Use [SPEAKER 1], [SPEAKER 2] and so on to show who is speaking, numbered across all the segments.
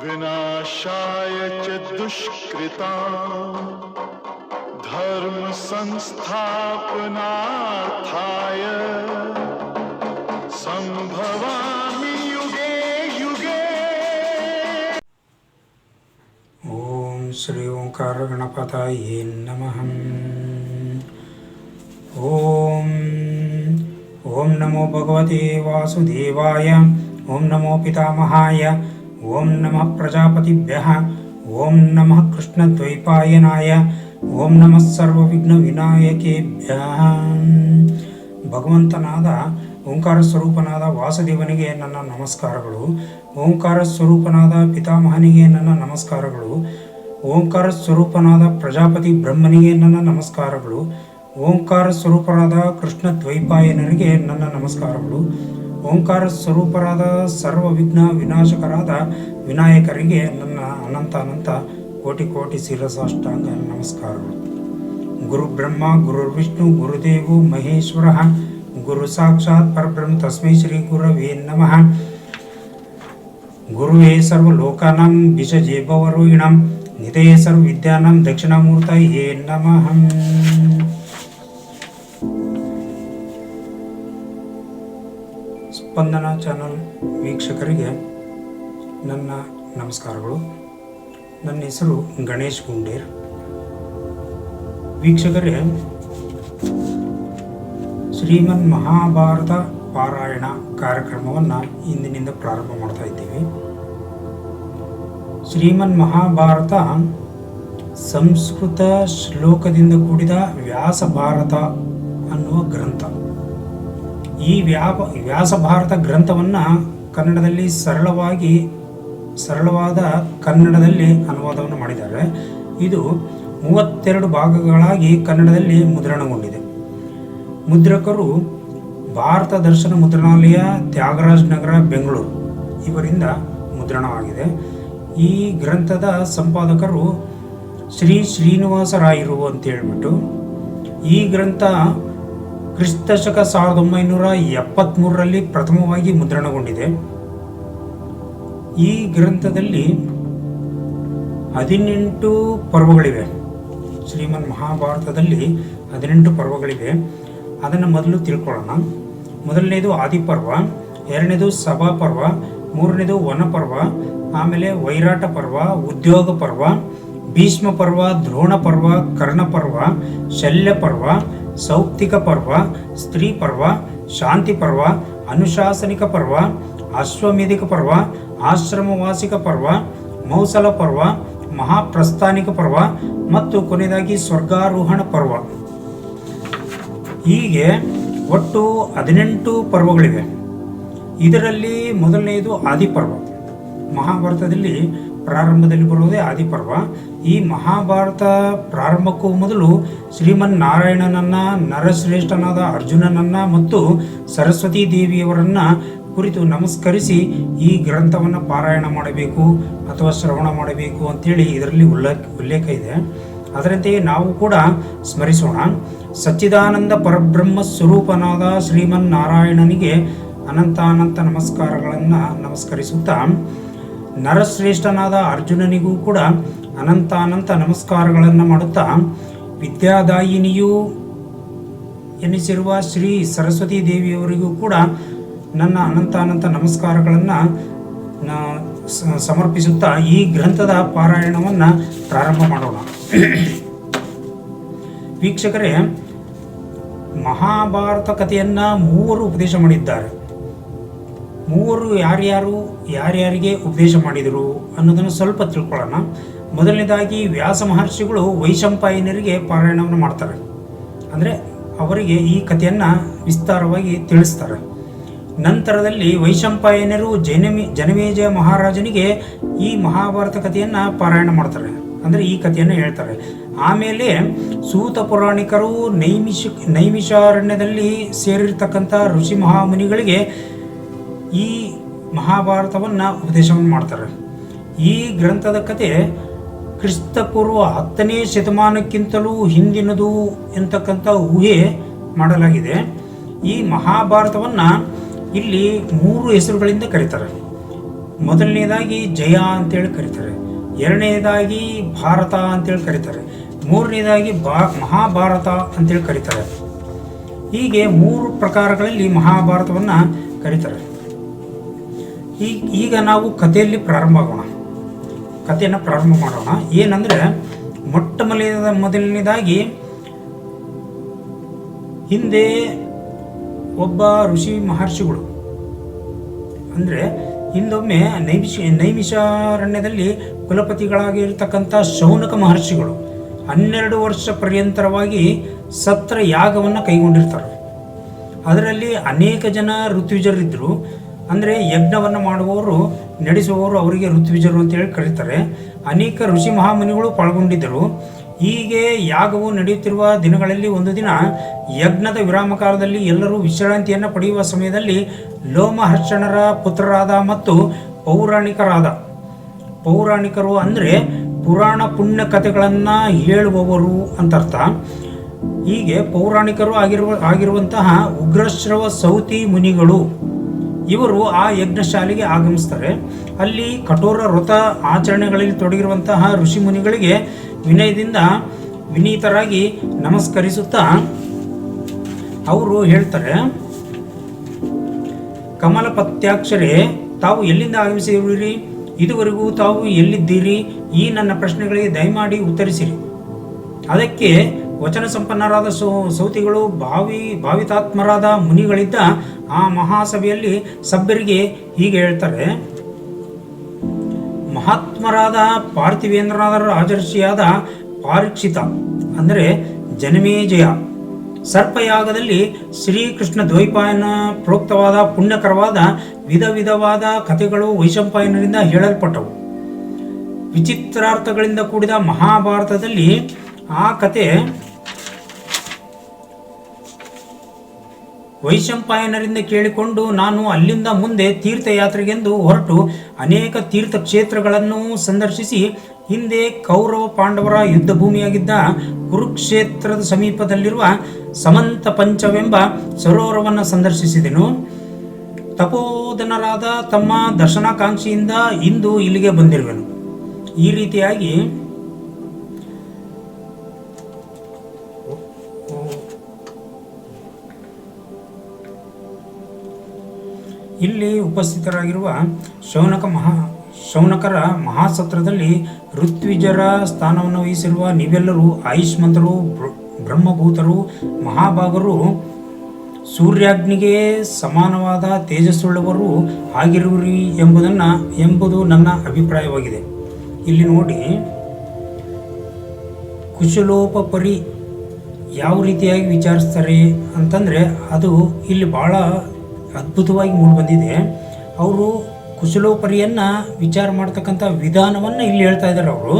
[SPEAKER 1] विनाशाय च दुष्कृता धर्मसंस्थापनार्थाय सम्भवामि युगे युगे।
[SPEAKER 2] ॐ श्री ओङ्कर् नमः। ॐ ॐ नमो भगवते वासुदेवाय ॐ नमो पितामहाय ಓಂ ನಮಃ ಪ್ರಜಾಪತಿಭ್ಯ, ಓಂ ನಮಃ ಕೃಷ್ಣದ್ವೈಪಾಯನಾಯ, ಓಂ ನಮಃ ಸರ್ವವಿಘ್ನ ವಿನಾಯಕೇಭ್ಯ ಭಗವಂತನಾದ ಓಂಕಾರ ಸ್ವರೂಪನಾದ ವಾಸುದೇವನಿಗೆ ನನ್ನ ನಮಸ್ಕಾರಗಳು. ಓಂಕಾರ ಸ್ವರೂಪನಾದ ಪಿತಾಮಹನಿಗೆ ನನ್ನ ನಮಸ್ಕಾರಗಳು. ಓಂಕಾರ ಸ್ವರೂಪನಾದ ಪ್ರಜಾಪತಿ ಬ್ರಹ್ಮನಿಗೆ ನನ್ನ ನಮಸ್ಕಾರಗಳು. ಓಂಕಾರ ಸ್ವರೂಪನಾದ ಕೃಷ್ಣ ದ್ವೈಪಾಯನರಿಗೆ ನನ್ನ ನಮಸ್ಕಾರಗಳು. ಓಂಕಾರ ಸ್ವರೂಪರಾದ ಸರ್ವ ವಿಘ್ನ ವಿನಾಶಕರಾದ ವಿನಾಯಕರಿಗೆ ನನ್ನ ಅನಂತ ಅನಂತ ಕೋಟಿ ಕೋಟಿ ಶಿರಸಾಷ್ಟಾಂಗ ನಮಸ್ಕಾರಗಳು ಗುರು ಬ್ರಹ್ಮ, ಗುರು ವಿಷ್ಣು ಗುರುದೇವು ಮಹೇಶ್ವರ, ಗುರು ಸಾಕ್ಷಾತ್ ಪರಬ್ರಹ್ಮ, ತಸ್ಮೈ ಶ್ರೀ ಗುರವೇ ನಮಃ. ಗುರುವೇ ಸರ್ವಲೋಕಾನಾಂ ಸರ್ವ ವಿದ್ಯಾನಂ ದಕ್ಷಿಣಾಮೂರ್ತ ಏ ನಮಃ. ಸ್ಪಂದನ ಚಾನಲ್ ವೀಕ್ಷಕರಿಗೆ ನನ್ನ ನಮಸ್ಕಾರಗಳು. ನನ್ನ ಹೆಸರು ಗಣೇಶ್ ಗುಂಡೇರ್. ವೀಕ್ಷಕರೇ, ಶ್ರೀಮನ್ ಮಹಾಭಾರತ ಪಾರಾಯಣ ಕಾರ್ಯಕ್ರಮವನ್ನು ಇಂದಿನಿಂದ ಪ್ರಾರಂಭ ಮಾಡ್ತಾ ಇದ್ದೀವಿ. ಶ್ರೀಮನ್ ಮಹಾಭಾರತ ಸಂಸ್ಕೃತ ಶ್ಲೋಕದಿಂದ ಕೂಡಿದ ವ್ಯಾಸ ಭಾರತ ಅನ್ನುವ ಗ್ರಂಥ. ಈ ವ್ಯಾಪ ಭಾರತ ಗ್ರಂಥವನ್ನು ಕನ್ನಡದಲ್ಲಿ ಸರಳವಾಗಿ, ಸರಳವಾದ ಕನ್ನಡದಲ್ಲಿ ಅನುವಾದವನ್ನು ಮಾಡಿದ್ದಾರೆ. ಇದು ಮೂವತ್ತೆರಡು ಭಾಗಗಳಾಗಿ ಕನ್ನಡದಲ್ಲಿ ಮುದ್ರಣಗೊಂಡಿದೆ. ಮುದ್ರಕರು ಭಾರತ ದರ್ಶನ ಮುದ್ರಣಾಲಯ, ತ್ಯಾಗರಾಜ್ ನಗರ, ಬೆಂಗಳೂರು ಇವರಿಂದ ಮುದ್ರಣವಾಗಿದೆ. ಈ ಗ್ರಂಥದ ಸಂಪಾದಕರು ಶ್ರೀ ಶ್ರೀನಿವಾಸ ರಾಯರು ಅಂತ ಹೇಳಿಬಿಟ್ಟು ಈ ಗ್ರಂಥ ಕ್ರಿಸ್ತಶಕ ಸಾವಿರದ ಒಂಬೈನೂರ ಎಪ್ಪತ್ತ್ಮೂರರಲ್ಲಿ ಪ್ರಥಮವಾಗಿ ಮುದ್ರಣಗೊಂಡಿದೆ. ಈ ಗ್ರಂಥದಲ್ಲಿ ಹದಿನೆಂಟು ಪರ್ವಗಳಿವೆ. ಶ್ರೀಮನ್ ಮಹಾಭಾರತದಲ್ಲಿ ಹದಿನೆಂಟು ಪರ್ವಗಳಿವೆ. ಅದನ್ನು ಮೊದಲು ತಿಳ್ಕೊಳ್ಳೋಣ. ಮೊದಲನೇದು ಆದಿಪರ್ವ, ಎರಡನೇದು ಸಭಾ ಪರ್ವ ಮೂರನೇದು ವನಪರ್ವ, ಆಮೇಲೆ ವೈರಾಟ ಪರ್ವ ಉದ್ಯೋಗ ಪರ್ವ ಭೀಷ್ಮ ಪರ್ವ ದ್ರೋಣ ಪರ್ವ ಕರ್ಣ ಪರ್ವ ಶಲ್ಯ ಪರ್ವ ಸೌಪ್ತಿಕ ಪರ್ವ, ಸ್ತ್ರೀ ಪರ್ವ, ಶಾಂತಿ ಪರ್ವ, ಅನುಶಾಸನಿಕ ಪರ್ವ, ಅಶ್ವಮೇಧಿಕ ಪರ್ವ, ಆಶ್ರಮವಾಸಿಕ ಪರ್ವ, ಮೌಸಲ ಪರ್ವ, ಮಹಾಪ್ರಸ್ಥಾನಿಕ ಪರ್ವ ಮತ್ತು ಕೊನೆಯದಾಗಿ ಸ್ವರ್ಗಾರೋಹಣ ಪರ್ವ. ಹೀಗೆ ಒಟ್ಟು ಹದಿನೆಂಟು ಪರ್ವಗಳಿವೆ. ಇದರಲ್ಲಿ ಮೊದಲನೆಯದು ಆದಿಪರ್ವ. ಮಹಾಭಾರತದಲ್ಲಿ ಪ್ರಾರಂಭದಲ್ಲಿ ಬರುವುದೇ ಆದಿಪರ್ವ. ಈ ಮಹಾಭಾರತ ಪ್ರಾರಂಭಕ್ಕೂ ಮೊದಲು ಶ್ರೀಮನ್ ನಾರಾಯಣನನ್ನ ನರಶ್ರೇಷ್ಠನಾದ ಅರ್ಜುನನನ್ನ ಮತ್ತು ಸರಸ್ವತಿ ದೇವಿಯವರನ್ನ ಕುರಿತು ನಮಸ್ಕರಿಸಿ ಈ ಗ್ರಂಥವನ್ನು ಪಾರಾಯಣ ಮಾಡಬೇಕು ಅಥವಾ ಶ್ರವಣ ಮಾಡಬೇಕು ಅಂತೇಳಿ ಇದರಲ್ಲಿ ಉಲ್ಲೇಖ ಉಲ್ಲೇಖ ಇದೆ. ಅದರಂತೆಯೇ ನಾವು ಕೂಡ ಸ್ಮರಿಸೋಣ. ಸಚ್ಚಿದಾನಂದ ಪರಬ್ರಹ್ಮ ಸ್ವರೂಪನಾದ ಶ್ರೀಮನ್ ನಾರಾಯಣನಿಗೆ ಅನಂತಾನಂತ ನಮಸ್ಕಾರಗಳನ್ನು ನಮಸ್ಕರಿಸುತ್ತಾ ನರಶ್ರೇಷ್ಠನಾದ ಅರ್ಜುನನಿಗೂ ಕೂಡ ಅನಂತಾನಂತ ನಮಸ್ಕಾರಗಳನ್ನು ಮಾಡುತ್ತಾ ವಿದ್ಯಾದಾಯಿನಿಯೂ ಎನಿಸಿರುವ ಶ್ರೀ ಸರಸ್ವತಿ ದೇವಿಯವರಿಗೂ ಕೂಡ ನನ್ನ ಅನಂತಾನಂತ ನಮಸ್ಕಾರಗಳನ್ನು ಸಮರ್ಪಿಸುತ್ತಾ ಈ ಗ್ರಂಥದ ಪಾರಾಯಣವನ್ನು ಪ್ರಾರಂಭ ಮಾಡೋಣ. ವೀಕ್ಷಕರೇ, ಮಹಾಭಾರತ ಕಥೆಯನ್ನು ಮೂವರು ಉಪದೇಶ ಮಾಡಿದ್ದಾರೆ. ಮೂವರು ಯಾರ್ಯಾರು, ಯಾರ್ಯಾರಿಗೆ ಉಪದೇಶ ಮಾಡಿದರು ಅನ್ನೋದನ್ನು ಸ್ವಲ್ಪ ತಿಳ್ಕೊಳ್ಳೋಣ. ಮೊದಲನೇದಾಗಿ ವ್ಯಾಸ ಮಹರ್ಷಿಗಳು ವೈಶಂಪಾಯನರಿಗೆ ಪಾರಾಯಣವನ್ನು ಮಾಡ್ತಾರೆ. ಅಂದರೆ ಅವರಿಗೆ ಈ ಕಥೆಯನ್ನು ವಿಸ್ತಾರವಾಗಿ ತಿಳಿಸ್ತಾರೆ. ನಂತರದಲ್ಲಿ ವೈಶಂಪಾಯನರು ಜನಮಿ, ಜನಮೇಜಯ ಮಹಾರಾಜನಿಗೆ ಈ ಮಹಾಭಾರತ ಕಥೆಯನ್ನು ಪಾರಾಯಣ ಮಾಡ್ತಾರೆ. ಅಂದರೆ ಈ ಕಥೆಯನ್ನು ಹೇಳ್ತಾರೆ. ಆಮೇಲೆ ಸೂತ ಪುರಾಣಿಕರು ನೈಮಿಷ ನೈಮಿಷಾರಣ್ಯದಲ್ಲಿ ಸೇರಿರ್ತಕ್ಕಂಥ ಋಷಿ ಮಹಾಮುನಿಗಳಿಗೆ ಈ ಮಹಾಭಾರತವನ್ನು ಉಪದೇಶವನ್ನು ಮಾಡ್ತಾರೆ. ಈ ಗ್ರಂಥದ ಕತೆ ಕ್ರಿಸ್ತಪೂರ್ವ ಹತ್ತನೇ ಶತಮಾನಕ್ಕಿಂತಲೂ ಹಿಂದಿನದು ಎಂತಕ್ಕಂಥ ಊಹೆ ಮಾಡಲಾಗಿದೆ. ಈ ಮಹಾಭಾರತವನ್ನು ಇಲ್ಲಿ ಮೂರು ಹೆಸರುಗಳಿಂದ ಕರೀತಾರೆ. ಮೊದಲನೇದಾಗಿ ಜಯ ಅಂತೇಳಿ ಕರೀತಾರೆ. ಎರಡನೇದಾಗಿ ಭಾರತ ಅಂತೇಳಿ ಕರೀತಾರೆ. ಮೂರನೇದಾಗಿ ಬಾ ಮಹಾಭಾರತ ಅಂತೇಳಿ ಕರೀತಾರೆ. ಹೀಗೆ ಮೂರು ಪ್ರಕಾರಗಳಲ್ಲಿ ಮಹಾಭಾರತವನ್ನು ಕರೀತಾರೆ. ಈಗ ಈಗ ನಾವು ಕಥೆಯಲ್ಲಿ ಪ್ರಾರಂಭ ಆಗೋಣ. ಕಥೆಯನ್ನು ಪ್ರಾರಂಭ ಮಾಡೋಣ. ಏನಂದರೆ ಮೊಟ್ಟ ಮೊದಲನೇದ ಮೊದಲನೇದಾಗಿ ಹಿಂದೆ ಒಬ್ಬ ಋಷಿ ಮಹರ್ಷಿಗಳು, ಅಂದರೆ ಹಿಂದೊಮ್ಮೆ ನೈಮಿಷ ನೈಮಿಷಾರಣ್ಯದಲ್ಲಿ ಕುಲಪತಿಗಳಾಗಿರ್ತಕ್ಕಂಥ ಶೌನಕ ಮಹರ್ಷಿಗಳು ಹನ್ನೆರಡು ವರ್ಷ ಪರ್ಯಂತರವಾಗಿ ಸತ್ರ ಯಾಗವನ್ನು ಕೈಗೊಂಡಿರ್ತಾರೆ. ಅದರಲ್ಲಿ ಅನೇಕ ಜನ ಋತ್ವಿಜರಿದ್ದರು ಅಂದರೆ ಯಜ್ಞವನ್ನು ಮಾಡುವವರು, ನಡೆಸುವವರು ಅವರಿಗೆ ಋತ್ವಿಜರು ಅಂತೇಳಿ ಕರೀತಾರೆ. ಅನೇಕ ಋಷಿ ಮಹಾಮುನಿಗಳು ಪಾಲ್ಗೊಂಡಿದ್ದರು. ಹೀಗೆ ಯಾಗವು ನಡೆಯುತ್ತಿರುವ ದಿನಗಳಲ್ಲಿ ಒಂದು ದಿನ ಯಜ್ಞದ ವಿರಾಮ ಕಾಲದಲ್ಲಿ ಎಲ್ಲರೂ ವಿಶ್ರಾಂತಿಯನ್ನು ಪಡೆಯುವ ಸಮಯದಲ್ಲಿ ಲೋಮಹರ್ಷಣರ ಪುತ್ರರಾದ ಮತ್ತು ಪೌರಾಣಿಕರಾದ, ಪೌರಾಣಿಕರು ಅಂದರೆ ಪುರಾಣ ಪುಣ್ಯ ಕಥೆಗಳನ್ನು ಹೇಳುವವರು ಅಂತರ್ಥ ಹೀಗೆ ಪೌರಾಣಿಕರು ಆಗಿರುವ, ಆಗಿರುವಂತಹ ಉಗ್ರಶ್ರವ ಸೌತಿ ಮುನಿಗಳು. ಇವರು ಆ ಯಜ್ಞಶಾಲೆಗೆ ಆಗಮಿಸ್ತಾರೆ. ಅಲ್ಲಿ ಕಠೋರ ವ್ರತ ಆಚರಣೆಗಳಲ್ಲಿ ತೊಡಗಿರುವಂತಹ ಋಷಿ ಮುನಿಗಳಿಗೆ ವಿನಯದಿಂದ ವಿನೀತರಾಗಿ ನಮಸ್ಕರಿಸುತ್ತಾ ಅವರು ಹೇಳ್ತಾರೆ, ಕಮಲ ಪತ್ಯಾಕ್ಷರೇ, ತಾವು ಎಲ್ಲಿಂದ ಆಗಮಿಸಿರುವಿರಿ? ಇದುವರೆಗೂ ತಾವು ಎಲ್ಲಿದ್ದೀರಿ? ಈ ನನ್ನ ಪ್ರಶ್ನೆಗಳಿಗೆ ದಯಮಾಡಿ ಉತ್ತರಿಸಿರಿ. ಅದಕ್ಕೆ ವಚನ ಸಂಪನ್ನರಾದ ಸೌತಿಗಳು ಭಾವಿ, ಭಾವಿತಾತ್ಮರಾದ ಮುನಿಗಳಿದ್ದ ಆ ಮಹಾಸಭೆಯಲ್ಲಿ ಸಭ್ಯರಿಗೆ ಹೀಗೆ ಹೇಳ್ತಾರೆ. ಮಹಾತ್ಮರಾದ ಪಾರ್ಥಿವೇಂದ್ರನಾದ ರಾಜರ್ಷಿಯಾದ ಪಾರೀಕ್ಷಿತ, ಅಂದರೆ ಜನಮೇಜಯ ಸರ್ಪಯಾಗದಲ್ಲಿ ಶ್ರೀಕೃಷ್ಣ ದ್ವೈಪಾಯನ ಪ್ರೋಕ್ತವಾದ ಪುಣ್ಯಕರವಾದ ವಿಧ ವಿಧವಾದ ಕಥೆಗಳು ವೈಶಂಪಾಯನರಿಂದ ಹೇಳಲ್ಪಟ್ಟವು. ವಿಚಿತ್ರಾರ್ಥಗಳಿಂದ ಕೂಡಿದ ಮಹಾಭಾರತದಲ್ಲಿ ಆ ಕತೆ ವೈಶಂಪಾಯನರಿಂದ ಕೇಳಿಕೊಂಡು ನಾನು ಅಲ್ಲಿಂದ ಮುಂದೆ ತೀರ್ಥಯಾತ್ರೆಗೆಂದು ಹೊರಟು ಅನೇಕ ತೀರ್ಥಕ್ಷೇತ್ರಗಳನ್ನು ಸಂದರ್ಶಿಸಿ ಹಿಂದೆ ಕೌರವ ಪಾಂಡವರ ಯುದ್ಧ ಭೂಮಿಯಾಗಿದ್ದ ಕುರುಕ್ಷೇತ್ರದ ಸಮೀಪದಲ್ಲಿರುವ ಸಮಂತ ಪಂಚವೆಂಬ ಸರೋವರವನ್ನು ಸಂದರ್ಶಿಸಿದೆನು. ತಪೋಧನರಾದ ತಮ್ಮ ದರ್ಶನಾಕಾಂಕ್ಷಿಯಿಂದ ಇಂದು ಇಲ್ಲಿಗೆ ಬಂದಿರುವೆನು. ಈ ರೀತಿಯಾಗಿ ಇಲ್ಲಿ ಉಪಸ್ಥಿತರಾಗಿರುವ ಶೌನಕ ಮಹಾ, ಶೌನಕರ ಮಹಾಸತ್ರದಲ್ಲಿ ಋತ್ವಿಜರ ಸ್ಥಾನವನ್ನು ವಹಿಸಿರುವ ನೀವೆಲ್ಲರೂ ಆಯುಷ್ಮಂತರು ಬ್ರಹ್ಮಭೂತರು, ಮಹಾಭಾಗರು, ಸೂರ್ಯಾಗ್ನಿಗೆ ಸಮಾನವಾದ ತೇಜಸ್ಸುಳ್ಳವರು ಆಗಿರುವಿರಿ ಎಂಬುದನ್ನು, ಎಂಬುದು ನನ್ನ ಅಭಿಪ್ರಾಯವಾಗಿದೆ. ಇಲ್ಲಿ ನೋಡಿ ಕುಶಲೋಪರಿ ಯಾವ ರೀತಿಯಾಗಿ ವಿಚಾರಿಸ್ತಾರೆ ಅಂತಂದರೆ ಅದು ಇಲ್ಲಿ ಭಾಳ ಅದ್ಭುತವಾಗಿ ಮೂಡಿಬಂದಿದೆ ಅವರು ಕುಶಲೋಪರಿಯನ್ನು ವಿಚಾರ ಮಾಡ್ತಕ್ಕಂಥ ವಿಧಾನವನ್ನು ಇಲ್ಲಿ ಹೇಳ್ತಾ ಇದ್ದಾರೆ ಅವರು.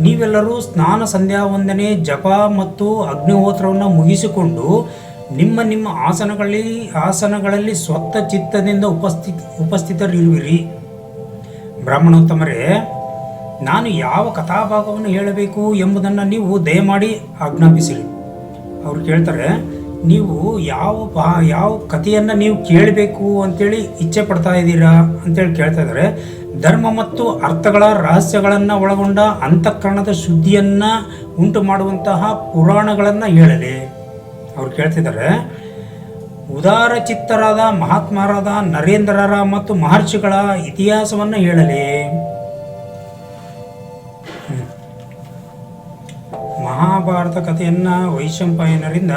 [SPEAKER 2] ನೀವೆಲ್ಲರೂ ಸ್ನಾನ ಸಂಧ್ಯಾ ವಂದನೆ, ಜಪ ಮತ್ತು ಅಗ್ನಿಹೋತ್ರವನ್ನು ಮುಗಿಸಿಕೊಂಡು ನಿಮ್ಮ ನಿಮ್ಮ ಆಸನಗಳಲ್ಲಿ ಆಸನಗಳಲ್ಲಿ ಸ್ವತ್ತ ಚಿತ್ತದಿಂದ ಉಪಸ್ಥಿ, ಉಪಸ್ಥಿತರಿರುವಿರಿ. ಬ್ರಾಹ್ಮಣೋತ್ತಮರೇ, ನಾನು ಯಾವ ಕಥಾಭಾಗವನ್ನು ಹೇಳಬೇಕು ಎಂಬುದನ್ನು ನೀವು ದಯಮಾಡಿ ಆಜ್ಞಾಪಿಸಿರಿ. ಅವ್ರು ಕೇಳ್ತಾರೆ ನೀವು ಯಾವ ಬಾ ಯಾವ ಕಥೆಯನ್ನು ನೀವು ಕೇಳಬೇಕು ಅಂತೇಳಿ ಇಚ್ಛೆ ಪಡ್ತಾ ಇದ್ದೀರಾ ಅಂತೇಳಿ ಕೇಳ್ತಾ ಇದ್ದಾರೆ. ಧರ್ಮ ಮತ್ತು ಅರ್ಥಗಳ ರಹಸ್ಯಗಳನ್ನು ಒಳಗೊಂಡ ಅಂತಃಕರಣದ ಶುದ್ಧಿಯನ್ನು ಉಂಟು ಮಾಡುವಂತಹ ಪುರಾಣಗಳನ್ನು ಹೇಳಲಿ. ಅವ್ರು ಕೇಳ್ತಿದ್ದಾರೆ ಉದಾರ ಚಿತ್ತರಾದ ಮಹಾತ್ಮರಾದ ನರೇಂದ್ರರ ಮತ್ತು ಮಹರ್ಷಿಗಳ ಇತಿಹಾಸವನ್ನು ಹೇಳಲಿ. ಮಹಾಭಾರತ ಕಥೆಯನ್ನು ವೈಶಂಪಾಯನರಿಂದ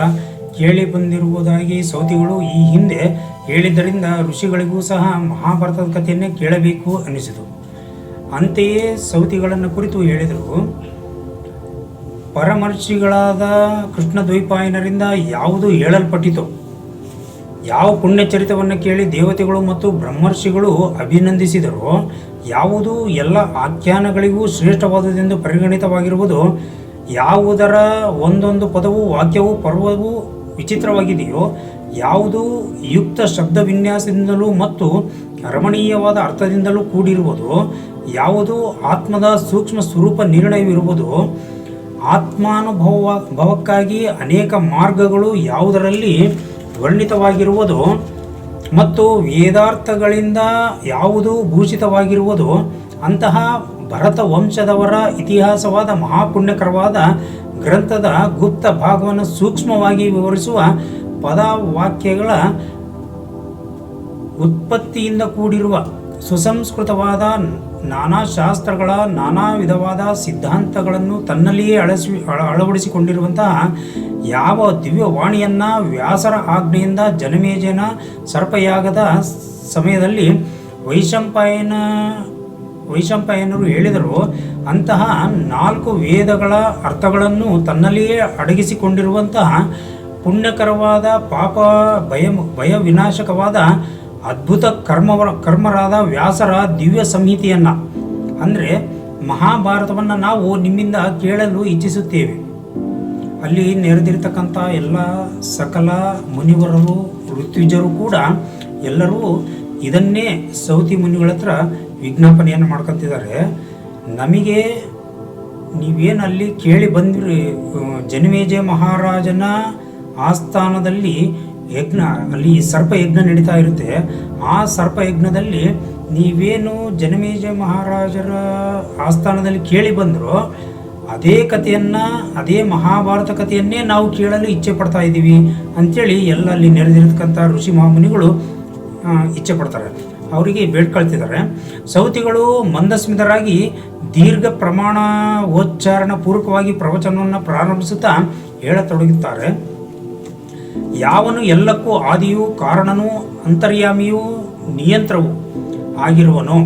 [SPEAKER 2] ಕೇಳಿ ಬಂದಿರುವುದಾಗಿ ಸೌತಿಗಳು ಈ ಹಿಂದೆ ಹೇಳಿದ್ದರಿಂದ ಋಷಿಗಳಿಗೂ ಸಹ ಮಹಾಭಾರತದ ಕಥೆಯನ್ನೇ ಕೇಳಬೇಕು ಅನಿಸಿತು ಅಂತೆಯೇ ಸೌತಿಗಳನ್ನು ಕುರಿತು ಹೇಳಿದರು. ಪರಮರ್ಷಿಗಳಾದ ಕೃಷ್ಣ ದ್ವೈಪಾಯನರಿಂದ ಯಾವುದು ಹೇಳಲ್ಪಟ್ಟಿತು? ಯಾವ ಪುಣ್ಯಚರಿತವನ್ನು ಕೇಳಿ ದೇವತೆಗಳು ಮತ್ತು ಬ್ರಹ್ಮರ್ಷಿಗಳು ಅಭಿನಂದಿಸಿದರೋ, ಯಾವುದು ಎಲ್ಲ ಆಖ್ಯಾನಗಳಿಗೂ ಶ್ರೇಷ್ಠವಾದುದೆಂದು ಪರಿಗಣಿತವಾಗಿರುವುದು, ಯಾವುದರ ಒಂದೊಂದು ಪದವು ವಾಕ್ಯವೂ ಪರ್ವವು ವಿಚಿತ್ರವಾಗಿದೆಯೋ, ಯಾವುದು ಯುಕ್ತ ಶಬ್ದ ವಿನ್ಯಾಸದಿಂದಲೂ ಮತ್ತು ರಮಣೀಯವಾದ ಅರ್ಥದಿಂದಲೂ ಕೂಡಿರುವುದು, ಯಾವುದು ಆತ್ಮದ ಸೂಕ್ಷ್ಮ ಸ್ವರೂಪ ನಿರ್ಣಯವಿರುವುದು ಆತ್ಮಾನುಭವ ಭವಕ್ಕಾಗಿ ಅನೇಕ ಮಾರ್ಗಗಳು ಯಾವುದರಲ್ಲಿ ವರ್ಣಿತವಾಗಿರುವುದು ಮತ್ತು ವೇದಾರ್ಥಗಳಿಂದ ಯಾವುದು ಭೂಷಿತವಾಗಿರುವುದು ಅಂತಹ ಭರತ ವಂಶದವರ ಇತಿಹಾಸವಾದ ಮಹಾಪುಣ್ಯಕರವಾದ ಗ್ರಂಥದ ಗುಪ್ತ ಭಾಗವನ್ನು ಸೂಕ್ಷ್ಮವಾಗಿ ವಿವರಿಸುವ ಪದ ವಾಕ್ಯಗಳ ಉತ್ಪತ್ತಿಯಿಂದ ಕೂಡಿರುವ ಸುಸಂಸ್ಕೃತವಾದ ನಾನಾ ಶಾಸ್ತ್ರಗಳ ನಾನಾ ವಿಧವಾದ ಸಿದ್ಧಾಂತಗಳನ್ನು ತನ್ನಲ್ಲಿಯೇ ಅಳಸಿ ಅಳ- ಅಳವಡಿಸಿಕೊಂಡಿರುವಂತಹ ಯಾವ ದಿವ್ಯವಾಣಿಯನ್ನ ವ್ಯಾಸರ ಆಜ್ಞೆಯಿಂದ ಜನಮೇಜನ ಸರ್ಪಯಾಗದ ಸಮಯದಲ್ಲಿ ವೈಶಂಪಾಯನ ವೈಶಂಪಾಯನರು ಹೇಳಿದರು, ಅಂತಹ ನಾಲ್ಕು ವೇದಗಳ ಅರ್ಥಗಳನ್ನು ತನ್ನಲ್ಲಿಯೇ ಅಡಗಿಸಿಕೊಂಡಿರುವಂತಹ ಪುಣ್ಯಕರವಾದ ಪಾಪ ಭಯ ಭಯ ವಿನಾಶಕವಾದ ಅದ್ಭುತ ಕರ್ಮ ಕರ್ಮರಾದ ವ್ಯಾಸರ ದಿವ್ಯ ಸಂಹಿತೆಯನ್ನು. ಅಂದರೆ ಮಹಾಭಾರತವನ್ನು ನಾವು ನಿಮ್ಮಿಂದ ಕೇಳಲು ಇಚ್ಛಿಸುತ್ತೇವೆ. ಅಲ್ಲಿ ನೆರೆದಿರ್ತಕ್ಕಂಥ ಎಲ್ಲ ಸಕಲ ಮುನಿವರರು, ಋತ್ವಿಜರು ಕೂಡ ಎಲ್ಲರೂ ಇದನ್ನೇ ಸೌತಿ ಮುನಿಗಳ ಹತ್ರ ವಿಜ್ಞಾಪನೆಯನ್ನು ಮಾಡ್ಕೊತಿದ್ದಾರೆ. ನಮಗೆ ನೀವೇನು ಅಲ್ಲಿ ಕೇಳಿ ಬಂದ್ರಿ ಜನಮೇಜಯ ಮಹಾರಾಜನ ಆಸ್ಥಾನದಲ್ಲಿ ಯಜ್ಞ, ಅಲ್ಲಿ ಸರ್ಪ ಯಜ್ಞ ನಡೀತಾ ಇರುತ್ತೆ. ಆ ಸರ್ಪ ಯಜ್ಞದಲ್ಲಿ ನೀವೇನು ಜನಮೇಜ ಮಹಾರಾಜರ ಆಸ್ಥಾನದಲ್ಲಿ ಕೇಳಿ ಬಂದರೂ, ಅದೇ ಕಥೆಯನ್ನ, ಅದೇ ಮಹಾಭಾರತ ಕಥೆಯನ್ನೇ ನಾವು ಕೇಳಲು ಇಚ್ಛೆ ಪಡ್ತಾ ಇದ್ದೀವಿ ಅಂಥೇಳಿ ಎಲ್ಲ ಅಲ್ಲಿ ನೆರೆದಿರ್ತಕ್ಕಂಥ ಋಷಿ ಮಹಾಮುನಿಗಳು ಇಚ್ಛೆ ಪಡ್ತಾರೆ. ಅವರಿಗೆ ಬೇಡ್ಕೊಳ್ತಿದ್ದಾರೆ. ಸೌತಿಗಳು ಮಂದಸ್ಮಿತರಾಗಿ ದೀರ್ಘ ಪ್ರಮಾಣ ಉಚ್ಚಾರಣ ಪೂರ್ವಕವಾಗಿ ಪ್ರವಚನವನ್ನು ಪ್ರಾರಂಭಿಸುತ್ತಾ ಹೇಳತೊಡಗುತ್ತಾರೆ ಯಾವನು ಎಲ್ಲಕ್ಕೂ ಆದಿಯೂ ಕಾರಣನೂ ಅಂತರ್ಯಾಮಿಯೂ ನಿಯಂತ್ರವು ಆಗಿರುವನೋ?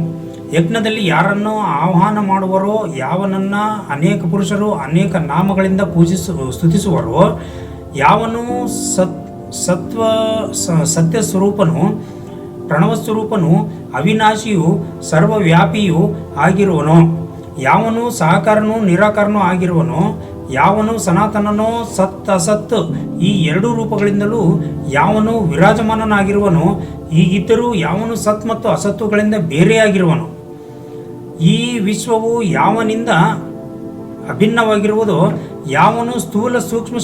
[SPEAKER 2] ಯಜ್ಞದಲ್ಲಿ ಯಾರನ್ನು ಆಹ್ವಾನ ಮಾಡುವರೋ, ಯಾವನನ್ನ ಅನೇಕ ಪುರುಷರು ಅನೇಕ ನಾಮಗಳಿಂದ ಪೂಜಿಸು, ಸ್ತುತಿಸುವರೋ, ಯಾವನು ಸತ್, ಸತ್ವ ಸತ್ಯ ಸ್ವರೂಪನು ಪ್ರಣವ ಸ್ವರೂಪನು ಅವಿನಾಶಿಯು, ಸರ್ವವ್ಯಾಪಿಯೂ ಆಗಿರುವನು? ಯಾವನು ಸಹಕಾರನು ನಿರಾಕಾರನೂ ಆಗಿರುವನೋ? ಯಾವನು ಸನಾತನನೋ ಸತ್ ಅಸತ್, ಈ ಎರಡು ರೂಪಗಳಿಂದಲೂ ಯಾವನು ವಿರಾಜಮಾನನಾಗಿರುವನೋ ಈಗಿದ್ದರೂ ಯಾವನು ಸತ್ ಮತ್ತು ಅಸತ್ತುಗಳಿಂದ ಬೇರೆಯಾಗಿರುವನು. ಈ ವಿಶ್ವವು ಯಾವನಿಂದ ಅಭಿನ್ನವಾಗಿರುವುದೋ, ಯಾವನು ಸ್ಥೂಲ ಸೂಕ್ಷ್ಮ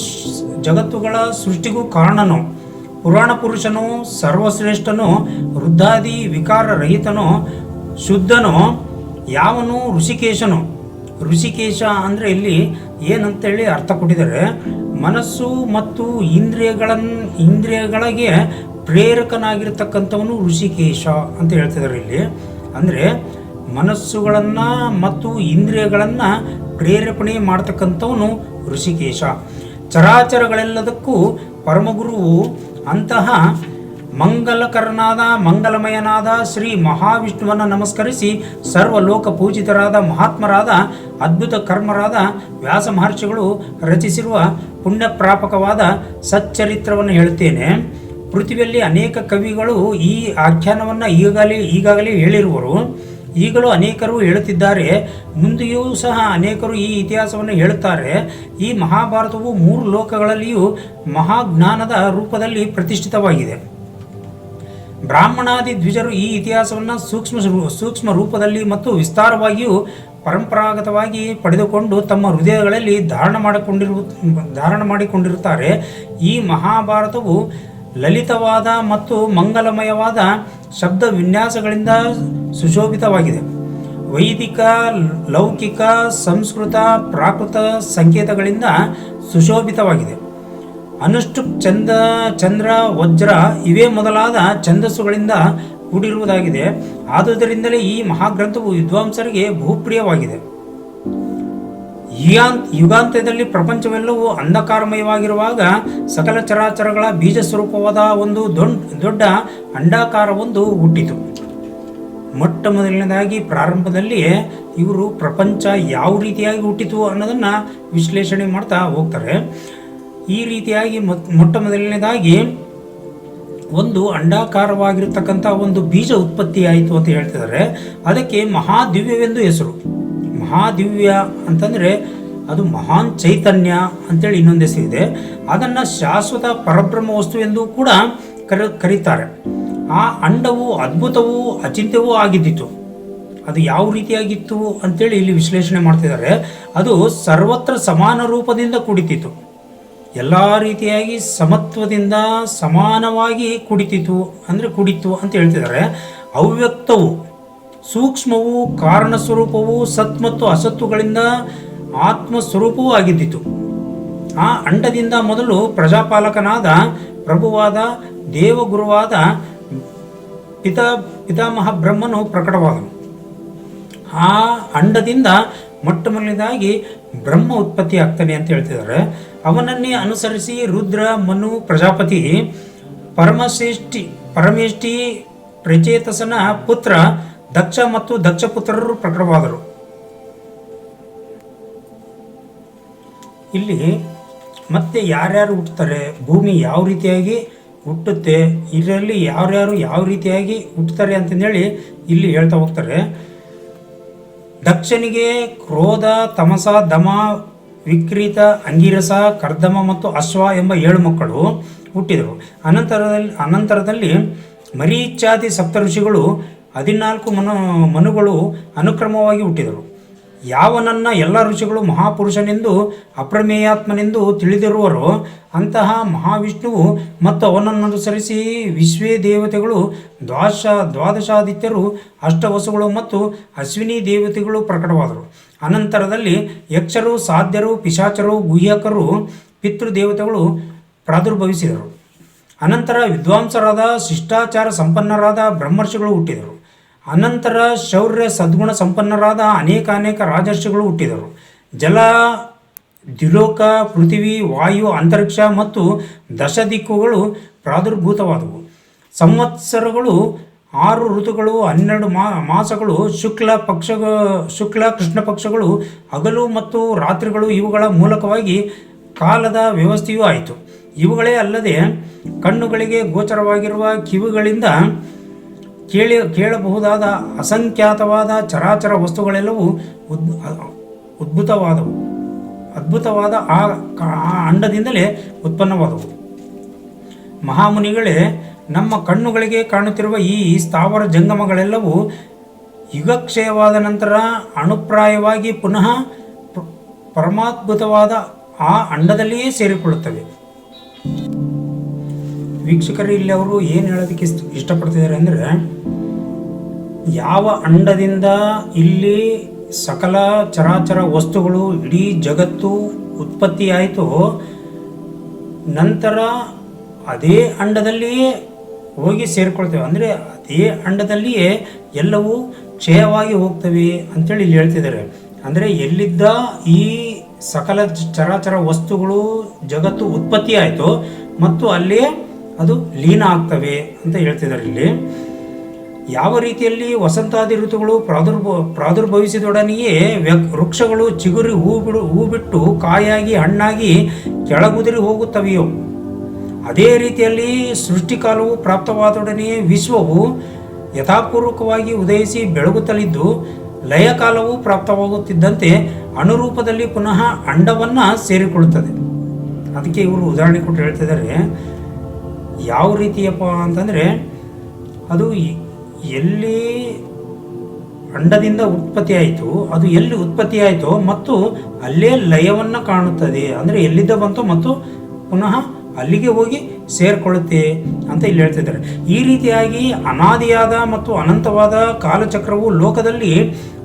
[SPEAKER 2] ಜಗತ್ತುಗಳ ಸೃಷ್ಟಿಗೂ ಕಾರಣನೋ, ಪುರಾಣ ಪುರುಷನೋ, ಸರ್ವಶ್ರೇಷ್ಠನೋ, ವೃದ್ಧಾದಿ ವಿಕಾರ ಶುದ್ಧನೋ ಶುದ್ಧನು, ಯಾವನು ಋಷಿಕೇಶನು. ಋಷಿಕೇಶ ಅಂದರೆ ಇಲ್ಲಿ ಏನಂತೇಳಿ ಅರ್ಥ ಕೊಟ್ಟಿದ್ದಾರೆ? ಮನಸ್ಸು ಮತ್ತು ಇಂದ್ರಿಯಗಳನ್, ಇಂದ್ರಿಯಗಳಿಗೆ ಪ್ರೇರಕನಾಗಿರ್ತಕ್ಕಂಥವನು ಋಷಿಕೇಶ ಅಂತ ಹೇಳ್ತಿದ್ದಾರೆ ಇಲ್ಲಿ. ಅಂದರೆ ಮನಸ್ಸುಗಳನ್ನು ಮತ್ತು ಇಂದ್ರಿಯಗಳನ್ನು ಪ್ರೇರೇಪಣೆ ಮಾಡ್ತಕ್ಕಂಥವನು ಋಷಿಕೇಶ. ಚರಾಚರಗಳೆಲ್ಲದಕ್ಕೂ ಪರಮಗುರುವು ಅಂತಹ ಮಂಗಲಕರನಾದ ಮಂಗಲಮಯನಾದ ಶ್ರೀ ಮಹಾವಿಷ್ಣುವನ್ನು ನಮಸ್ಕರಿಸಿ ಸರ್ವಲೋಕ ಪೂಜಿತರಾದ ಮಹಾತ್ಮರಾದ, ಅದ್ಭುತ ಕರ್ಮರಾದ ವ್ಯಾಸ ಮಹರ್ಷಿಗಳು ರಚಿಸಿರುವ ಪುಣ್ಯಪ್ರಾಪಕವಾದ ಸಚ್ಚರಿತ್ರವನ್ನು ಹೇಳುತ್ತೇನೆ. ಪೃಥ್ವಿಯಲ್ಲಿ ಅನೇಕ ಕವಿಗಳು ಈ ಆಖ್ಯಾನವನ್ನು ಈಗಾಗಲೇ ಈಗಾಗಲೇ ಹೇಳಿರುವರು. ಈಗಲೂ ಅನೇಕರು ಹೇಳುತ್ತಿದ್ದಾರೆ. ಮುಂದೆಯೂ ಸಹ ಅನೇಕರು ಈ ಇತಿಹಾಸವನ್ನು ಹೇಳುತ್ತಾರೆ. ಈ ಮಹಾಭಾರತವು ಮೂರು ಲೋಕಗಳಲ್ಲಿಯೂ ಮಹಾಜ್ಞಾನದ ರೂಪದಲ್ಲಿ ಪ್ರತಿಷ್ಠಿತವಾಗಿದೆ. ಬ್ರಾಹ್ಮಣಾದಿ ದ್ವಿಜರು ಈ ಇತಿಹಾಸವನ್ನು ಸೂಕ್ಷ್ಮ ಸೂಕ್ಷ್ಮ ರೂಪದಲ್ಲಿ ಮತ್ತು ವಿಸ್ತಾರವಾಗಿಯೂ ಪರಂಪರಾಗತವಾಗಿ ಪಡೆದುಕೊಂಡು ತಮ್ಮ ಹೃದಯಗಳಲ್ಲಿ ಧಾರಣ ಮಾಡಿಕೊಂಡಿರುವ ಧಾರಣ ಮಾಡಿಕೊಂಡಿರುತ್ತಾರೆ. ಈ ಮಹಾಭಾರತವು ಲಲಿತವಾದ ಮತ್ತು ಮಂಗಲಮಯವಾದ ಶಬ್ದ ವಿನ್ಯಾಸಗಳಿಂದ ಸುಶೋಭಿತವಾಗಿದೆ. ವೈದಿಕ, ಲೌಕಿಕ, ಸಂಸ್ಕೃತ, ಪ್ರಾಕೃತ ಸಂಕೇತಗಳಿಂದ ಸುಶೋಭಿತವಾಗಿದೆ. ಅನುಷ್ಠುಪ್ ಚಂದ, ಚಂದ್ರ, ವಜ್ರ ಇವೇ ಮೊದಲಾದ ಛಂದಸ್ಸುಗಳಿಂದ ಕೂಡಿರುವುದಾಗಿದೆ. ಆದುದರಿಂದಲೇ ಈ ಮಹಾಗ್ರಂಥವು ವಿದ್ವಾಂಸರಿಗೆ ಬಹುಪ್ರಿಯವಾಗಿದೆ. ಯುಗಾಂತ್ ಯುಗಾಂತ್ಯದಲ್ಲಿ ಪ್ರಪಂಚವೆಲ್ಲವೂ ಅಂಧಕಾರಮಯವಾಗಿರುವಾಗ ಸಕಲ ಚರಾಚರಗಳ ಬೀಜ ಸ್ವರೂಪವಾದ ಒಂದು ದೊಡ್ಡ ದೊಡ್ಡ ಅಂಡಾಕಾರವೊಂದು ಹುಟ್ಟಿತು. ಮೊಟ್ಟ ಮೊದಲನೇದಾಗಿ ಪ್ರಾರಂಭದಲ್ಲಿ ಇವರು ಪ್ರಪಂಚ ಯಾವ ರೀತಿಯಾಗಿ ಹುಟ್ಟಿತು ಅನ್ನೋದನ್ನು ವಿಶ್ಲೇಷಣೆ ಮಾಡ್ತಾ ಹೋಗ್ತಾರೆ. ಈ ರೀತಿಯಾಗಿ ಮೊಟ್ಟ ಮೊದಲನೇದಾಗಿ ಒಂದು ಅಂಡಾಕಾರವಾಗಿರ್ತಕ್ಕಂಥ ಒಂದು ಬೀಜ ಉತ್ಪತ್ತಿ ಆಯಿತು ಅಂತ ಹೇಳ್ತಿದ್ದಾರೆ. ಅದಕ್ಕೆ ಮಹಾದಿವ್ಯವೆಂದು ಹೆಸರು. ಮಹಾದಿವ್ಯ ಅಂತಂದರೆ ಅದು ಮಹಾನ್ ಚೈತನ್ಯ ಅಂತೇಳಿ ಇನ್ನೊಂದು ಹೆಸರಿದೆ ಅದನ್ನು ಶಾಶ್ವತ ಪರಬ್ರಹ್ಮ ವಸ್ತು ಎಂದು ಕೂಡ ಕರೆ ಕರೀತಾರೆ. ಆ ಅಂಡವು ಅದ್ಭುತವೂ ಅಚಿಂತ್ಯವೂ ಆಗಿದ್ದಿತು. ಅದು ಯಾವ ರೀತಿಯಾಗಿತ್ತು ಅಂತೇಳಿ ಇಲ್ಲಿ ವಿಶ್ಲೇಷಣೆ ಮಾಡ್ತಿದ್ದಾರೆ. ಅದು ಸರ್ವತ್ರ ಸಮಾನ ರೂಪದಿಂದ ಕುಡಿತಿತ್ತು ಎಲ್ಲ ರೀತಿಯಾಗಿ ಸಮತ್ವದಿಂದ ಸಮಾನವಾಗಿ ಕುಡಿತಿತು ಅಂದರೆ ಕುಡಿತು ಅಂತ ಹೇಳ್ತಿದ್ದಾರೆ. ಅವ್ಯಕ್ತವು, ಸೂಕ್ಷ್ಮವು, ಕಾರಣ ಸ್ವರೂಪವು, ಸತ್ ಮತ್ತು ಅಸತ್ತುಗಳಿಂದ ಆತ್ಮ ಸ್ವರೂಪವೂ ಆಗಿದ್ದಿತು. ಆ ಅಂಡದಿಂದ ಮೊದಲು ಪ್ರಜಾಪಾಲಕನಾದ ಪ್ರಭುವಾದ, ದೇವಗುರುವಾದ ಪಿತಾ, ಪಿತಾಮಹ ಬ್ರಹ್ಮನು ಪ್ರಕಟವಾದನು. ಆ ಅಂಡದಿಂದ ಮೊಟ್ಟ ಮೊದಲನೇದಾಗಿ ಬ್ರಹ್ಮ ಉತ್ಪತ್ತಿ ಆಗ್ತಾನೆ ಅಂತ ಹೇಳ್ತಿದ್ದಾರೆ ಅವನನ್ನೇ ಅನುಸರಿಸಿ ರುದ್ರ, ಮನು, ಪ್ರಜಾಪತಿ, ಪರಮಶ್ರೇಷ್ಠಿ, ಪರಮೇಷ್ಠಿ, ಪ್ರಚೇತಸನ ಪುತ್ರ, ದಕ್ಷ ಮತ್ತು ದಕ್ಷ ಪುತ್ರರು ಪ್ರಕಟವಾದರು. ಇಲ್ಲಿ ಮತ್ತೆ ಯಾರ್ಯಾರು ಹುಟ್ಟುತ್ತಾರೆ? ಭೂಮಿ ಯಾವ ರೀತಿಯಾಗಿ ಹುಟ್ಟುತ್ತೆ? ಇದರಲ್ಲಿ ಯಾರ್ಯಾರು ಯಾವ ರೀತಿಯಾಗಿ ಹುಟ್ಟುತ್ತಾರೆ ಅಂತಂದೇಳಿ ಇಲ್ಲಿ ಹೇಳ್ತಾ ಹೋಗ್ತಾರೆ. ದಕ್ಷನಿಗೆ ಕ್ರೋಧ, ತಮಸ, ದಮ, ವಿಕ್ರೀತ, ಅಂಗಿರಸ, ಕರ್ದಮ ಮತ್ತು ಅಶ್ವ ಎಂಬ ಏಳು ಮಕ್ಕಳು ಹುಟ್ಟಿದರು. ಅನಂತರದಲ್ಲಿ ಅನಂತರದಲ್ಲಿ ಮರೀಚಾದಿ ಸಪ್ತಋಷಿಗಳು ಹದಿನಾಲ್ಕು ಮನು, ಮನುಗಳು ಅನುಕ್ರಮವಾಗಿ ಹುಟ್ಟಿದರು. ಯಾವನನ್ನ ಎಲ್ಲ ಋಷಿಗಳು ಮಹಾಪುರುಷನೆಂದು, ಅಪ್ರಮೇಯಾತ್ಮನೆಂದು ತಿಳಿದಿರುವರೋ, ಅಂತಹ ಮಹಾವಿಷ್ಣುವು ಮತ್ತು ಅವನನ್ನನುಸರಿಸಿ ವಿಶ್ವೇ ದೇವತೆಗಳು ದ್ವಾಶ ದ್ವಾದಶಾದಿತ್ಯರು, ಅಷ್ಟವಸುಗಳು ಮತ್ತು ಅಶ್ವಿನಿ ದೇವತೆಗಳು ಪ್ರಕಟವಾದರು. ಅನಂತರದಲ್ಲಿ ಯಕ್ಷರು, ಸಾಧ್ಯರು, ಪಿಶಾಚರು, ಗುಹ್ಯಕರು, ಪಿತೃದೇವತೆಗಳು ಪ್ರಾದುರ್ಭವಿಸಿದರು. ಅನಂತರ ವಿದ್ವಾಂಸರಾದ, ಶಿಷ್ಟಾಚಾರ ಸಂಪನ್ನರಾದ ಬ್ರಹ್ಮರ್ಷಿಗಳು ಹುಟ್ಟಿದರು. ಅನಂತರ ಶೌರ್ಯ ಸದ್ಗುಣ ಸಂಪನ್ನರಾದ ಅನೇಕ ಅನೇಕ ರಾಜರ್ಷಿಗಳು ಹುಟ್ಟಿದರು. ಜಲ ದ್ವಿಲೋಕ ಪೃಥ್ವಿ, ವಾಯು, ಅಂತರಿಕ್ಷ ಮತ್ತು ದಶ ದಿಕ್ಕುಗಳು ಪ್ರಾದುರ್ಭೂತವಾದವು. ಸಂವತ್ಸರಗಳು, ಆರು ಋತುಗಳು, ಹನ್ನೆರಡು ಮಾ, ಮಾಸಗಳು, ಶುಕ್ಲ ಪಕ್ಷ ಶುಕ್ಲ ಕೃಷ್ಣ ಪಕ್ಷಗಳು, ಹಗಲು ಮತ್ತು ರಾತ್ರಿಗಳು ಇವುಗಳ ಮೂಲಕವಾಗಿ ಕಾಲದ ವ್ಯವಸ್ಥೆಯೂ ಆಯಿತು. ಇವುಗಳೇ ಅಲ್ಲದೆ ಕಣ್ಣುಗಳಿಗೆ ಗೋಚರವಾಗಿರುವ ಕಿವಿಗಳಿಂದ ಕೇಳಿ ಕೇಳಬಹುದಾದ ಅಸಂಖ್ಯಾತವಾದ ಚರಾಚರ ವಸ್ತುಗಳೆಲ್ಲವೂ ಉದ್, ಉದ್ಭುತವಾದವು. ಅದ್ಭುತವಾದ ಆ ಅಂಡದಿಂದಲೇ ಉತ್ಪನ್ನವಾದವು. ಮಹಾಮುನಿಗಳೇ, ನಮ್ಮ ಕಣ್ಣುಗಳಿಗೆ ಕಾಣುತ್ತಿರುವ ಈ ಸ್ಥಾವರ ಜಂಗಮಗಳೆಲ್ಲವೂ ಯುಗಕ್ಷಯವಾದ ನಂತರ ಅಣುಪ್ರಾಯವಾಗಿ ಪುನಃ ಪರಮಾದ್ಭುತವಾದ ಆ ಅಂಡದಲ್ಲಿಯೇ ಸೇರಿಕೊಳ್ಳುತ್ತವೆ. ವೀಕ್ಷಕರು, ಇಲ್ಲಿ ಅವರು ಏನು ಹೇಳೋದಕ್ಕೆ ಇಷ್ಟ, ಇಷ್ಟಪಡ್ತಿದ್ದಾರೆ ಅಂದರೆ ಯಾವ ಅಂಡದಿಂದ ಇಲ್ಲಿ ಸಕಲ ಚರಾಚರ ವಸ್ತುಗಳು ಇಡೀ ಜಗತ್ತು ಉತ್ಪತ್ತಿ ಆಯಿತೋ ನಂತರ ಅದೇ ಅಂಡದಲ್ಲಿಯೇ ಹೋಗಿ ಸೇರಿಕೊಳ್ತೇವೆ. ಅಂದರೆ ಅದೇ ಅಂಡದಲ್ಲಿಯೇ ಎಲ್ಲವೂ ಕ್ಷಯವಾಗಿ ಹೋಗ್ತವೆ ಅಂತೇಳಿ ಇಲ್ಲಿ ಹೇಳ್ತಿದ್ದಾರೆ. ಅಂದರೆ ಎಲ್ಲಿದ್ದ ಈ ಸಕಲ ಚರಾಚರ ವಸ್ತುಗಳು ಜಗತ್ತು ಉತ್ಪತ್ತಿ ಆಯಿತು ಮತ್ತು ಅಲ್ಲಿಯೇ ಅದು ಲೀನ ಆಗ್ತವೆ ಅಂತ ಹೇಳ್ತಿದ್ದಾರೆ ಇಲ್ಲಿ. ಯಾವ ರೀತಿಯಲ್ಲಿ ವಸಂತಾದಿ ಋತುಗಳು ಪ್ರಾದುರ್ಭ, ಪ್ರಾದುರ್ಭವಿಸಿದೊಡನೆಯೇ ವೃಕ್ಷಗಳು ಚಿಗುರಿ ಹೂ ಬಿಡು, ಹೂ ಬಿಟ್ಟು ಕಾಯಾಗಿ, ಹಣ್ಣಾಗಿ ಕೆಳಗುದಿರಿ ಹೋಗುತ್ತವೆಯೋ? ಅದೇ ರೀತಿಯಲ್ಲಿ ಸೃಷ್ಟಿಕಾಲವು ಪ್ರಾಪ್ತವಾದೊಡನೆಯೇ ವಿಶ್ವವು ಯಥಾಪೂರ್ವಕವಾಗಿ ಉದಯಿಸಿ ಬೆಳಗುತ್ತಲಿದ್ದು, ಲಯಕಾಲವು ಪ್ರಾಪ್ತವಾಗುತ್ತಿದ್ದಂತೆ ಅನುರೂಪದಲ್ಲಿ ಪುನಃ ಅಂಡವನ್ನು ಸೇರಿಕೊಳ್ಳುತ್ತದೆ. ಅದಕ್ಕೆ ಇವರು ಉದಾಹರಣೆ ಕೊಟ್ಟು ಹೇಳ್ತಿದ್ದಾರೆ. ಯಾವ ರೀತಿಯಪ್ಪ ಅಂತಂದರೆ, ಅದು ಎಲ್ಲಿ ಅಂಡದಿಂದ ಉತ್ಪತ್ತಿ ಆಯಿತು, ಅದು ಎಲ್ಲಿ ಉತ್ಪತ್ತಿ ಆಯಿತೋ ಮತ್ತು ಅಲ್ಲೇ ಲಯವನ್ನು ಕಾಣುತ್ತದೆ. ಅಂದರೆ ಎಲ್ಲಿದ್ದ ಬಂತು ಮತ್ತು ಪುನಃ ಅಲ್ಲಿಗೆ ಹೋಗಿ ಸೇರಿಕೊಳ್ಳುತ್ತೆ ಅಂತ ಇಲ್ಲಿ ಹೇಳ್ತಿದ್ದಾರೆ ಈ ರೀತಿಯಾಗಿ ಅನಾದಿಯಾದ ಮತ್ತು ಅನಂತವಾದ ಕಾಲಚಕ್ರವು ಲೋಕದಲ್ಲಿ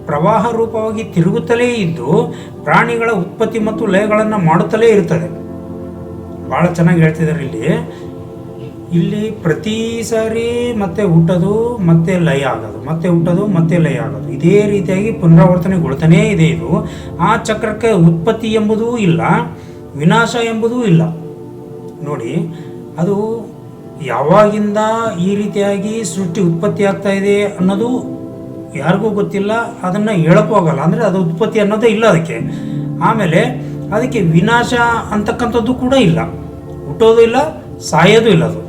[SPEAKER 2] ಪ್ರವಾಹ ರೂಪವಾಗಿ ತಿರುಗುತ್ತಲೇ ಇದ್ದು ಪ್ರಾಣಿಗಳ ಉತ್ಪತ್ತಿ ಮತ್ತು ಲಯಗಳನ್ನು ಮಾಡುತ್ತಲೇ ಇರುತ್ತದೆ. ಭಾಳ ಚೆನ್ನಾಗಿ ಹೇಳ್ತಿದ್ದಾರೆ ಇಲ್ಲಿ. ಇಲ್ಲಿ ಪ್ರತಿ ಸಾರಿ ಮತ್ತೆ ಹುಟ್ಟೋದು, ಮತ್ತೆ ಲಯ ಆಗೋದು, ಮತ್ತೆ ಹುಟ್ಟೋದು, ಮತ್ತೆ ಲಯ ಆಗೋದು. ಇದೇ ರೀತಿಯಾಗಿ ಪುನರಾವರ್ತನೆಗೊಳ್ತಾನೇ ಇದೆ ಇದು. ಆ ಚಕ್ರಕ್ಕೆ ಉತ್ಪತ್ತಿ ಎಂಬುದೂ ಇಲ್ಲ, ವಿನಾಶ ಎಂಬುದೂ ಇಲ್ಲ. ನೋಡಿ, ಅದು ಯಾವಾಗಿಂದ ಈ ರೀತಿಯಾಗಿ ಸೃಷ್ಟಿ ಉತ್ಪತ್ತಿ ಆಗ್ತಾ ಇದೆ ಅನ್ನೋದು ಯಾರಿಗೂ ಗೊತ್ತಿಲ್ಲ, ಅದನ್ನು ಹೇಳೋಕ್ಕೂ ಅಂದರೆ ಅದು ಉತ್ಪತ್ತಿ ಅನ್ನೋದೇ ಇಲ್ಲ ಅದಕ್ಕೆ. ಆಮೇಲೆ ಅದಕ್ಕೆ ವಿನಾಶ ಅಂತಕ್ಕಂಥದ್ದು ಕೂಡ ಇಲ್ಲ. ಹುಟ್ಟೋದು ಇಲ್ಲ, ಸಾಯೋದು ಇಲ್ಲ ಅದು.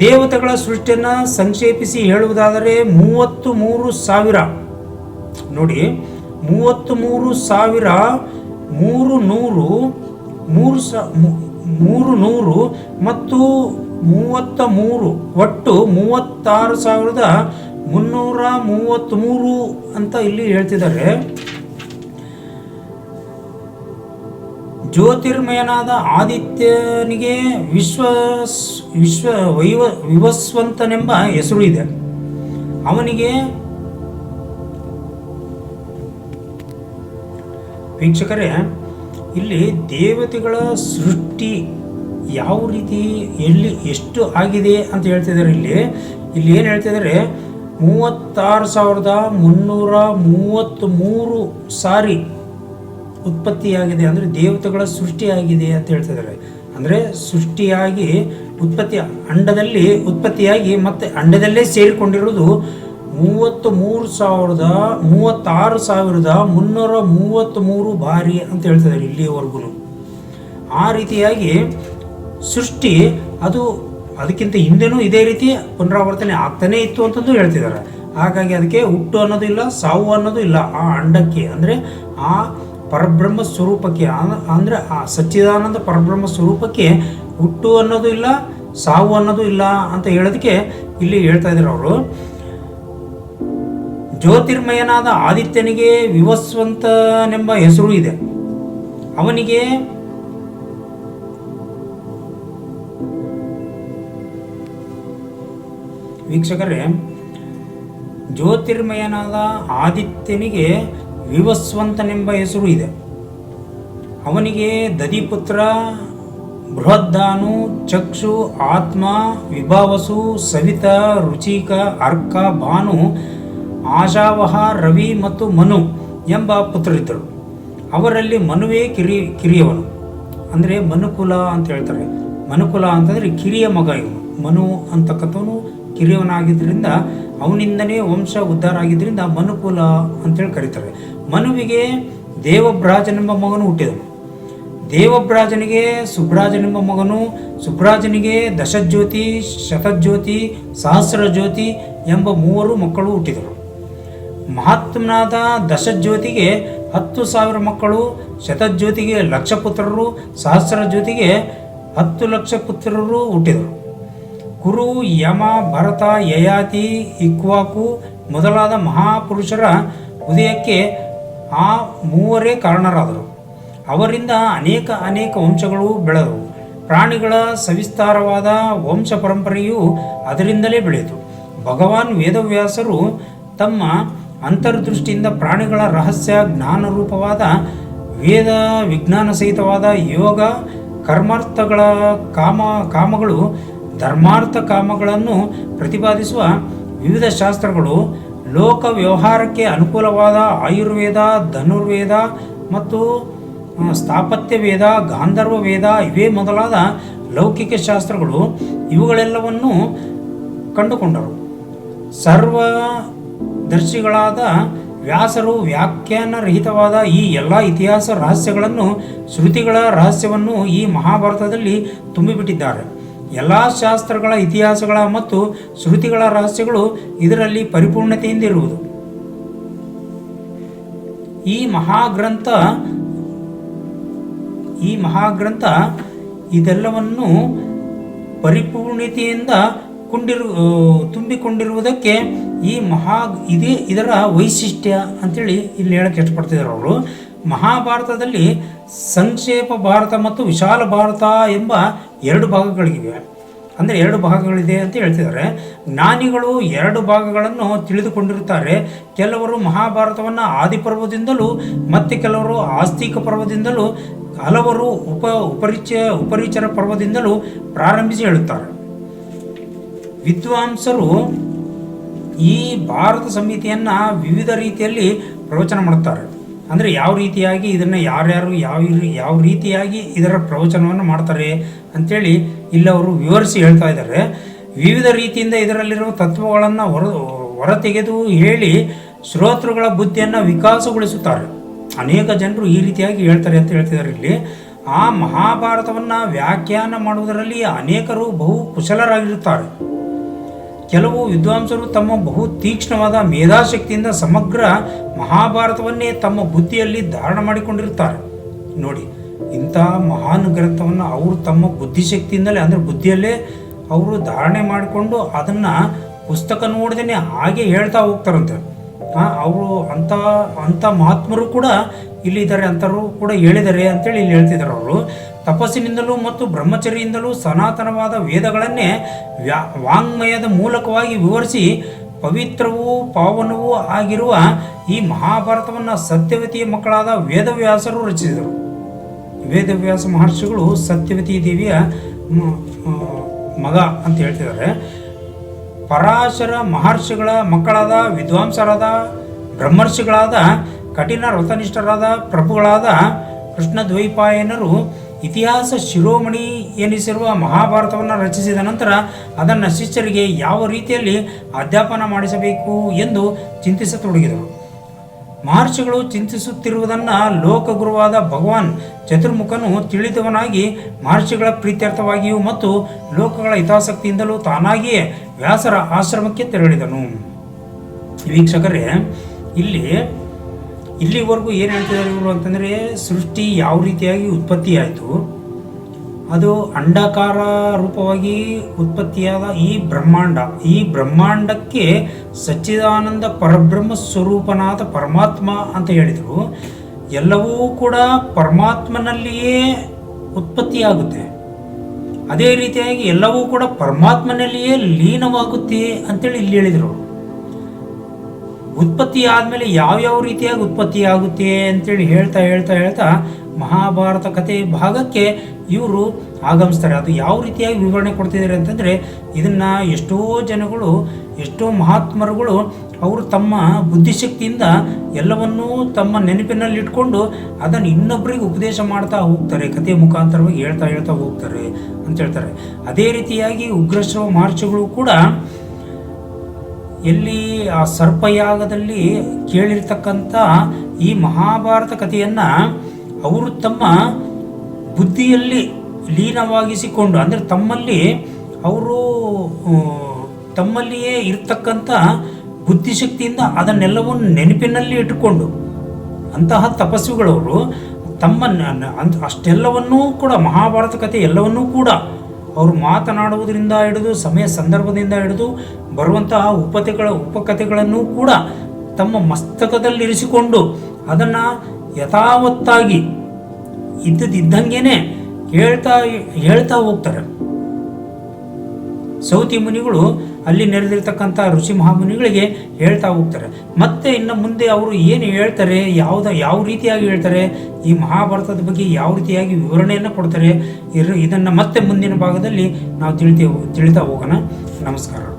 [SPEAKER 2] ದೇವತೆಗಳ ಸೃಷ್ಟಿಯನ್ನು ಸಂಕ್ಷೇಪಿಸಿ ಹೇಳುವುದಾದರೆ ಮೂವತ್ತು ಮೂರು ಸಾವಿರ. ನೋಡಿ ಮೂವತ್ತು ಮೂರು ಸಾವಿರ ಮೂರು ನೂರು ಮೂರು ಸ ಮೂರು ನೂರು ಮತ್ತು ಮೂವತ್ತ ಮೂರು ಒಟ್ಟು ಮೂವತ್ತಾರು ಸಾವಿರದ ಮುನ್ನೂರ ಮೂವತ್ತ್ಮೂರು ಅಂತ ಇಲ್ಲಿ ಹೇಳ್ತಿದ್ದಾರೆ. ಜ್ಯೋತಿರ್ಮಯನಾದ ಆದಿತ್ಯನಿಗೆ ವಿಶ್ವ ವಿಶ್ವ, ವೈವ, ವಿವಸ್ವಂತನೆಂಬ ಹೆಸರು ಇದೆ ಅವನಿಗೆ ವೀಕ್ಷಕರೇ, ಇಲ್ಲಿ ದೇವತೆಗಳ ಸೃಷ್ಟಿ ಯಾವ ರೀತಿ, ಎಲ್ಲಿ ಎಷ್ಟು ಆಗಿದೆ ಅಂತ ಹೇಳ್ತಿದ್ದಾರೆ ಇಲ್ಲಿ ಇಲ್ಲಿ ಏನು ಹೇಳ್ತಿದ್ದಾರೆ ಮೂವತ್ತಾರು ಸಾವಿರದ ಮುನ್ನೂರ ಮೂವತ್ತ್ಮೂರು ಸಾರಿ ಉತ್ಪತ್ತಿಯಾಗಿದೆ ಅಂದರೆ ದೇವತೆಗಳ ಸೃಷ್ಟಿಯಾಗಿದೆ ಅಂತ ಹೇಳ್ತಿದ್ದಾರೆ. ಅಂದರೆ ಸೃಷ್ಟಿಯಾಗಿ ಉತ್ಪತ್ತಿ, ಅಂಡದಲ್ಲಿ ಉತ್ಪತ್ತಿಯಾಗಿ ಮತ್ತೆ ಅಂಡದಲ್ಲೇ ಸೇರಿಕೊಂಡಿರುವುದು ಮೂವತ್ತು ಮೂರು ಸಾವಿರದ, ಮೂವತ್ತಾರು ಸಾವಿರದ ಮುನ್ನೂರ ಮೂವತ್ತ್ಮೂರು ಬಾರಿ ಅಂತ ಹೇಳ್ತಿದ್ದಾರೆ ಇಲ್ಲಿಯವರೆಗೂ. ಆ ರೀತಿಯಾಗಿ ಸೃಷ್ಟಿ, ಅದು ಅದಕ್ಕಿಂತ ಹಿಂದೆನೂ ಇದೇ ರೀತಿ ಪುನರಾವರ್ತನೆ ಆಗ್ತಾನೇ ಇತ್ತು ಅಂತಂದು ಹೇಳ್ತಿದ್ದಾರೆ. ಹಾಗಾಗಿ ಅದಕ್ಕೆ ಹುಟ್ಟು ಅನ್ನೋದು ಇಲ್ಲ, ಸಾವು ಅನ್ನೋದು ಇಲ್ಲ. ಆ ಅಂಡಕ್ಕೆ ಅಂದರೆ ಆ ಪರಬ್ರಹ್ಮ ಸ್ವರೂಪಕ್ಕೆ ಅಂದರೆ ಆ ಸಚ್ಚಿದಾನಂದ ಪರಬ್ರಹ್ಮ ಸ್ವರೂಪಕ್ಕೆ ಹುಟ್ಟು ಅನ್ನೋದು ಇಲ್ಲ, ಸಾವು ಅನ್ನೋದು ಇಲ್ಲ ಅಂತ ಹೇಳೋದಕ್ಕೆ ಇಲ್ಲಿ ಹೇಳ್ತಾ ಇದ್ದಾರೆ ಅವರು. ಜ್ಯೋತಿರ್ಮಯನಾದ ಆದಿತ್ಯನಿಗೆ ವಿವಸ್ವಂತನೆಂಬ ಹೆಸರು ಇದೆ. ಅವನಿಗೆ ವೀಕ್ಷಕರೇ, ಜ್ಯೋತಿರ್ಮಯನಾದ ಆದಿತ್ಯನಿಗೆ ವಿವಸ್ವಂತನೆಂಬ ಹೆಸರು ಇದೆ. ಅವನಿಗೆ ದಧಿಪುತ್ರ, ಬೃಹದ್ದಾನು, ಚಕ್ಷು, ಆತ್ಮ, ವಿಭಾವಸು, ಸವಿತ, ರುಚಿಕ, ಅರ್ಕ, ಭಾನು, ಆಶಾವಹ, ರವಿ ಮತ್ತು ಮನು ಎಂಬ ಪುತ್ರರಿದ್ದರು. ಅವರಲ್ಲಿ ಮನುವೇ ಕಿರಿ, ಕಿರಿಯವನು. ಅಂದರೆ ಮನುಕುಲ ಅಂತ ಹೇಳ್ತಾರೆ. ಮನುಕುಲ ಅಂತಂದರೆ ಕಿರಿಯ ಮಗ ಇವನು. ಮನು ಅಂತಕ್ಕಂಥವನು ಕಿರಿಯವನಾಗಿದ್ದರಿಂದ ಅವನಿಂದನೇ ವಂಶ ಉದ್ಧಾರ ಆಗಿದ್ದರಿಂದ ಮನುಕುಲ ಅಂತೇಳಿ ಕರೀತಾರೆ. ಮನುವಿಗೆ ದೇವಬ್ರಾಜನೆಂಬ ಮಗನು ಹುಟ್ಟಿದನು. ದೇವಬ್ರಾಜನಿಗೆ ಸುಬ್ರಾಜನೆಂಬ ಮಗನು, ಸುಬ್ರಾಜನಿಗೆ ದಶಜ್ಯೋತಿ, ಶತಜ್ಯೋತಿ, ಸಹಸ್ರಜ್ಯೋತಿ ಎಂಬ ಮೂವರು ಮಕ್ಕಳು ಹುಟ್ಟಿದರು. ಮಹಾತ್ಮನಾದ ದಶಜ್ಯೋತಿಗೆ ಹತ್ತು ಸಾವಿರ ಮಕ್ಕಳು, ಶತಜ್ಯೋತಿಗೆ ಲಕ್ಷ ಪುತ್ರರು ಸಹಸ್ರ ಜ್ಯೋತಿಗೆ ಹತ್ತು ಲಕ್ಷ ಪುತ್ರರು ಹುಟ್ಟಿದರು. ಕುರು ಯಮ ಭರತ ಯಯಾತಿ ಇಕ್ವಾಕು ಮೊದಲಾದ ಮಹಾಪುರುಷರ ಉದಯಕ್ಕೆ ಆ ಮೂವರೇ ಕಾರಣರಾದರು. ಅವರಿಂದ ಅನೇಕ ಅನೇಕ ವಂಶಗಳು ಬೆಳೆದವು. ಪ್ರಾಣಿಗಳ ಸವಿಸ್ತಾರವಾದ ವಂಶ ಪರಂಪರೆಯು ಅದರಿಂದಲೇ ಬೆಳೆಯಿತು. ಭಗವಾನ್ ವೇದವ್ಯಾಸರು ತಮ್ಮ ಅಂತರ್ದೃಷ್ಟಿಯಿಂದ ಪ್ರಾಣಿಗಳ ರಹಸ್ಯ ಜ್ಞಾನರೂಪವಾದ ವೇದ ವಿಜ್ಞಾನ ಸಹಿತವಾದ ಯೋಗ, ಕರ್ಮಾರ್ಥಗಳ ಕಾಮ, ಕಾಮಗಳು ಧರ್ಮಾರ್ಥ ಕಾಮಗಳನ್ನು ಪ್ರತಿಪಾದಿಸುವ ವಿವಿಧ ಶಾಸ್ತ್ರಗಳು ಲೋಕ ವ್ಯವಹಾರಕ್ಕೆ ಅನುಕೂಲವಾದ ಆಯುರ್ವೇದ, ಧನುರ್ವೇದ ಮತ್ತು ಸ್ಥಾಪತ್ಯ ವೇದ, ಗಾಂಧರ್ವ ವೇದ ಇವೇ ಮೊದಲಾದ ಲೌಕಿಕ ಶಾಸ್ತ್ರಗಳು ಇವುಗಳೆಲ್ಲವನ್ನು ಕಂಡುಕೊಂಡರು. ಸರ್ವ ದರ್ಶಿಗಳಾದ ವ್ಯಾಸರು ವ್ಯಾಖ್ಯಾನರಹಿತವಾದ ಈ ಎಲ್ಲ ಇತಿಹಾಸ ರಹಸ್ಯಗಳನ್ನು, ಶ್ರುತಿಗಳ ರಹಸ್ಯವನ್ನು ಈ ಮಹಾಭಾರತದಲ್ಲಿ ತುಂಬಿಬಿಟ್ಟಿದ್ದಾರೆ. ಎಲ್ಲ ಶಾಸ್ತ್ರಗಳ ಇತಿಹಾಸಗಳ ಮತ್ತು ಶ್ರುತಿಗಳ ರಹಸ್ಯಗಳು ಇದರಲ್ಲಿ ಪರಿಪೂರ್ಣತೆಯಿಂದ ಇರುವುದು ಈ ಮಹಾಗ್ರಂಥ ಈ ಮಹಾಗ್ರಂಥ ಇದೆಲ್ಲವನ್ನು ಪರಿಪೂರ್ಣತೆಯಿಂದ ಕೊಂಡಿರು ತುಂಬಿಕೊಂಡಿರುವುದಕ್ಕೆ ಈ ಮಹಾ, ಇದೇ ಇದರ ವೈಶಿಷ್ಟ್ಯ ಅಂತೇಳಿ ಇಲ್ಲಿ ಹೇಳಕ್ಕೆ ಇಷ್ಟಪಡ್ತಿದ್ದಾರೆ ಅವರು. ಮಹಾಭಾರತದಲ್ಲಿ ಸಂಕ್ಷೇಪ ಭಾರತ ಮತ್ತು ವಿಶಾಲ ಭಾರತ ಎಂಬ ಎರಡು ಭಾಗಗಳಿವೆ. ಅಂದರೆ ಎರಡು ಭಾಗಗಳಿದೆ ಅಂತ ಹೇಳ್ತಿದ್ದಾರೆ. ಜ್ಞಾನಿಗಳು ಎರಡು ಭಾಗಗಳನ್ನು ತಿಳಿದುಕೊಂಡಿರುತ್ತಾರೆ. ಕೆಲವರು ಮಹಾಭಾರತವನ್ನು ಆದಿಪರ್ವದಿಂದಲೂ ಮತ್ತು ಕೆಲವರು ಆಸ್ತಿಕ ಪರ್ವದಿಂದಲೂ, ಹಲವರು ಉಪ, ಉಪರಿಚಯ, ಉಪರಿಚರ ಪರ್ವದಿಂದಲೂ ಪ್ರಾರಂಭಿಸಿ ಹೇಳುತ್ತಾರೆ. ವಿದ್ವಾಂಸರು ಈ ಭಾರತ ಸಂಹಿತೆಯನ್ನು ವಿವಿಧ ರೀತಿಯಲ್ಲಿ ಪ್ರವಚನ ಮಾಡುತ್ತಾರೆ. ಅಂದರೆ ಯಾವ ರೀತಿಯಾಗಿ ಇದನ್ನು ಯಾರ್ಯಾರು ಯಾವ ಯಾವ ರೀತಿಯಾಗಿ ಇದರ ಪ್ರವಚನವನ್ನು ಮಾಡ್ತಾರೆ ಅಂಥೇಳಿ ಇಲ್ಲಿ ಅವರು ವಿವರಿಸಿ ಹೇಳ್ತಾ ಇದ್ದಾರೆ. ವಿವಿಧ ರೀತಿಯಿಂದ ಇದರಲ್ಲಿರುವ ತತ್ವಗಳನ್ನು ಹೊರ, ಹೊರತೆಗೆದು ಹೇಳಿ ಶ್ರೋತೃಗಳ ಬುದ್ಧಿಯನ್ನು ವಿಕಾಸಗೊಳಿಸುತ್ತಾರೆ. ಅನೇಕ ಜನರು ಈ ರೀತಿಯಾಗಿ ಹೇಳ್ತಾರೆ ಅಂತ ಹೇಳ್ತಿದ್ದಾರೆ ಇಲ್ಲಿ. ಆ ಮಹಾಭಾರತವನ್ನು ವ್ಯಾಖ್ಯಾನ ಮಾಡುವುದರಲ್ಲಿ ಅನೇಕರು ಬಹು ಕುಶಲರಾಗಿರುತ್ತಾರೆ. ಕೆಲವು ವಿದ್ವಾಂಸರು ತಮ್ಮ ಬಹು ತೀಕ್ಷ್ಣವಾದ ಮೇಧಾಶಕ್ತಿಯಿಂದ ಸಮಗ್ರ ಮಹಾಭಾರತವನ್ನೇ ತಮ್ಮ ಬುದ್ಧಿಯಲ್ಲಿ ಧಾರಣ ಮಾಡಿಕೊಂಡಿರುತ್ತಾರೆ. ನೋಡಿ ಇಂಥ ಮಹಾನ್ ಗ್ರಂಥವನ್ನು ಅವರು ತಮ್ಮ ಬುದ್ಧಿಶಕ್ತಿಯಿಂದಲೇ, ಅಂದರೆ ಬುದ್ಧಿಯಲ್ಲೇ ಅವರು ಧಾರಣೆ ಮಾಡಿಕೊಂಡು ಅದನ್ನು ಪುಸ್ತಕ ನೋಡ್ದೇ ಹಾಗೆ ಹೇಳ್ತಾ ಹೋಗ್ತಾರಂತೆ. ಅವರು ಅಂಥ ಅಂಥ ಮಹಾತ್ಮರು ಕೂಡ ಇಲ್ಲಿದ್ದಾರೆ ಅಂಥವ್ರು ಕೂಡ ಹೇಳಿದ್ದಾರೆ ಅಂತೇಳಿ ಇಲ್ಲಿ ಹೇಳ್ತಿದ್ದಾರೆ ಅವರು. ತಪಸ್ಸಿನಿಂದಲೂ ಮತ್ತು ಬ್ರಹ್ಮಚರ್ಯದಿಂದಲೂ ಸನಾತನವಾದ ವೇದಗಳನ್ನೇ ವ್ಯಾ, ವಾಂಗ್ಮಯದ ಮೂಲಕವಾಗಿ ವಿವರಿಸಿ ಪವಿತ್ರವೂ ಪಾವನವೂ ಆಗಿರುವ ಈ ಮಹಾಭಾರತವನ್ನು ಸತ್ಯವತಿಯ ಮಕ್ಕಳಾದ ವೇದವ್ಯಾಸರು ರಚಿಸಿದರು. ವೇದವ್ಯಾಸ ಮಹರ್ಷಿಗಳು ಸತ್ಯವತಿ ದೇವಿಯ ಮಗ ಅಂತ ಹೇಳ್ತಿದ್ದಾರೆ. ಪರಾಶರ ಮಹರ್ಷಿಗಳ ಮಕ್ಕಳಾದ, ವಿದ್ವಾಂಸರಾದ, ಬ್ರಹ್ಮರ್ಷಿಗಳಾದ, ಕಠಿಣ ವ್ರತನಿಷ್ಠರಾದ ಪ್ರಭುಗಳಾದ ಕೃಷ್ಣ ದ್ವೈಪಾಯನರು ಇತಿಹಾಸ ಶಿರೋಮಣಿ ಎನಿಸಿರುವ ಮಹಾಭಾರತವನ್ನು ರಚಿಸಿದ ನಂತರ ಅದನ್ನು ಶಿಷ್ಯರಿಗೆ ಯಾವ ರೀತಿಯಲ್ಲಿ ಅಧ್ಯಾಪನ ಮಾಡಿಸಬೇಕು ಎಂದು ಚಿಂತಿಸತೊಡಗಿದರು. ಮಹರ್ಷಿಗಳು ಚಿಂತಿಸುತ್ತಿರುವುದನ್ನು ಲೋಕಗುರುವಾದ ಭಗವಾನ್ ಚತುರ್ಮುಖನು ತಿಳಿದವನಾಗಿ ಮಹರ್ಷಿಗಳ ಪ್ರೀತ್ಯರ್ಥವಾಗಿಯೂ ಮತ್ತು ಲೋಕಗಳ ಹಿತಾಸಕ್ತಿಯಿಂದಲೂ ತಾನಾಗಿಯೇ ವ್ಯಾಸರ ಆಶ್ರಮಕ್ಕೆ ತೆರಳಿದನು. ವೀಕ್ಷಕರೇ, ಇಲ್ಲಿ, ಇಲ್ಲಿವರೆಗೂ ಏನು ಹೇಳ್ತಿದ್ದಾರೆ ಇವರು ಅಂತಂದರೆ ಸೃಷ್ಟಿ ಯಾವ ರೀತಿಯಾಗಿ ಉತ್ಪತ್ತಿ ಆಯಿತು ಅದು ಅಂಡಾಕಾರ ರೂಪವಾಗಿ ಉತ್ಪತ್ತಿಯಾದ ಈ ಬ್ರಹ್ಮಾಂಡ. ಈ ಬ್ರಹ್ಮಾಂಡಕ್ಕೆ ಸಚ್ಚಿದಾನಂದ ಪರಬ್ರಹ್ಮ ಸ್ವರೂಪನಾದ ಪರಮಾತ್ಮ ಅಂತ ಹೇಳಿದರು. ಎಲ್ಲವೂ ಕೂಡ ಪರಮಾತ್ಮನಲ್ಲಿಯೇ ಉತ್ಪತ್ತಿಯಾಗುತ್ತೆ. ಅದೇ ರೀತಿಯಾಗಿ ಎಲ್ಲವೂ ಕೂಡ ಪರಮಾತ್ಮನಲ್ಲಿಯೇ ಲೀನವಾಗುತ್ತೆ ಅಂತೇಳಿ ಇಲ್ಲಿ ಹೇಳಿದರು. ಉತ್ಪತ್ತಿ ಆದಮೇಲೆ ಯಾವ್ಯಾವ ರೀತಿಯಾಗಿ ಉತ್ಪತ್ತಿ ಆಗುತ್ತೆ ಅಂತೇಳಿ ಹೇಳ್ತಾ ಹೇಳ್ತಾ ಹೇಳ್ತಾ ಮಹಾಭಾರತ ಕಥೆ ಭಾಗಕ್ಕೆ ಇವರು ಆಗಮಿಸ್ತಾರೆ. ಅದು ಯಾವ ರೀತಿಯಾಗಿ ವಿವರಣೆ ಕೊಡ್ತಿದ್ದಾರೆ ಅಂತಂದರೆ, ಇದನ್ನು ಎಷ್ಟೋ ಜನಗಳು, ಎಷ್ಟೋ ಮಹಾತ್ಮರುಗಳು, ಅವರು ತಮ್ಮ ಬುದ್ಧಿಶಕ್ತಿಯಿಂದ ಎಲ್ಲವನ್ನೂ ತಮ್ಮ ನೆನಪಿನಲ್ಲಿ ಇಟ್ಕೊಂಡು ಅದನ್ನು ಇನ್ನೊಬ್ಬರಿಗೆ ಉಪದೇಶ ಮಾಡ್ತಾ ಹೋಗ್ತಾರೆ, ಕಥೆ ಮುಖಾಂತರವಾಗಿ ಹೇಳ್ತಾ ಹೇಳ್ತಾ ಹೋಗ್ತಾರೆ ಅಂತ ಹೇಳ್ತಾರೆ. ಅದೇ ರೀತಿಯಾಗಿ ಉಗ್ರಶ್ರವ ಮಹರ್ಷಿಗಳು ಕೂಡ ಎಲ್ಲಿ ಆ ಸರ್ಪಯಾಗದಲ್ಲಿ ಕೇಳಿರ್ತಕ್ಕಂಥ ಈ ಮಹಾಭಾರತ ಕಥೆಯನ್ನು ಅವರು ತಮ್ಮ ಬುದ್ಧಿಯಲ್ಲಿ ಲೀನವಾಗಿಸಿಕೊಂಡು, ಅಂದರೆ ತಮ್ಮಲ್ಲಿ ಅವರು ತಮ್ಮಲ್ಲಿಯೇ ಇರ್ತಕ್ಕಂಥ ಬುದ್ಧಿಶಕ್ತಿಯಿಂದ ಅದನ್ನೆಲ್ಲವನ್ನು ನೆನಪಿನಲ್ಲಿ ಇಟ್ಟುಕೊಂಡು, ಅಂತಹ ತಪಸ್ವಿಗಳವರು ತಮ್ಮ ಅಷ್ಟೆಲ್ಲವನ್ನೂ ಕೂಡ, ಮಹಾಭಾರತ ಕಥೆ ಎಲ್ಲವನ್ನೂ ಕೂಡ ಅವರು ಮಾತನಾಡುವುದರಿಂದ ಹಿಡಿದು, ಸಮಯ ಸಂದರ್ಭದಿಂದ ಹಿಡಿದು ಬರುವಂತಹ ಉಪತೆಗಳ, ಉಪಕಥೆಗಳನ್ನು ಕೂಡ ತಮ್ಮ ಮಸ್ತಕದಲ್ಲಿರಿಸಿಕೊಂಡು ಅದನ್ನು ಯಥಾವತ್ತಾಗಿ ಇದ್ದದಿದ್ದಂಗೆನೆ ಹೇಳ್ತಾ ಹೇಳ್ತಾ ಹೋಗ್ತಾರೆ. ಸೌತಿ ಮುನಿಗಳು ಅಲ್ಲಿ ನೆರೆದಿರ್ತಕ್ಕಂಥ ಋಷಿ ಮಹಾಮುನಿಗಳಿಗೆ ಹೇಳ್ತಾ ಹೋಗ್ತಾರೆ. ಮತ್ತೆ ಇನ್ನು ಮುಂದೆ ಅವರು ಏನು ಹೇಳ್ತಾರೆ, ಯಾವುದ, ಯಾವ ರೀತಿಯಾಗಿ ಹೇಳ್ತಾರೆ, ಈ ಮಹಾಭಾರತದ ಬಗ್ಗೆ ಯಾವ ರೀತಿಯಾಗಿ ವಿವರಣೆಯನ್ನು ಕೊಡ್ತಾರೆ, ಇರ್- ಇದನ್ನು ಮತ್ತೆ ಮುಂದಿನ ಭಾಗದಲ್ಲಿ ನಾವು ತಿಳಿತೇವೆ, ತಿಳಿತಾ ಹೋಗೋಣ. ನಮಸ್ಕಾರ.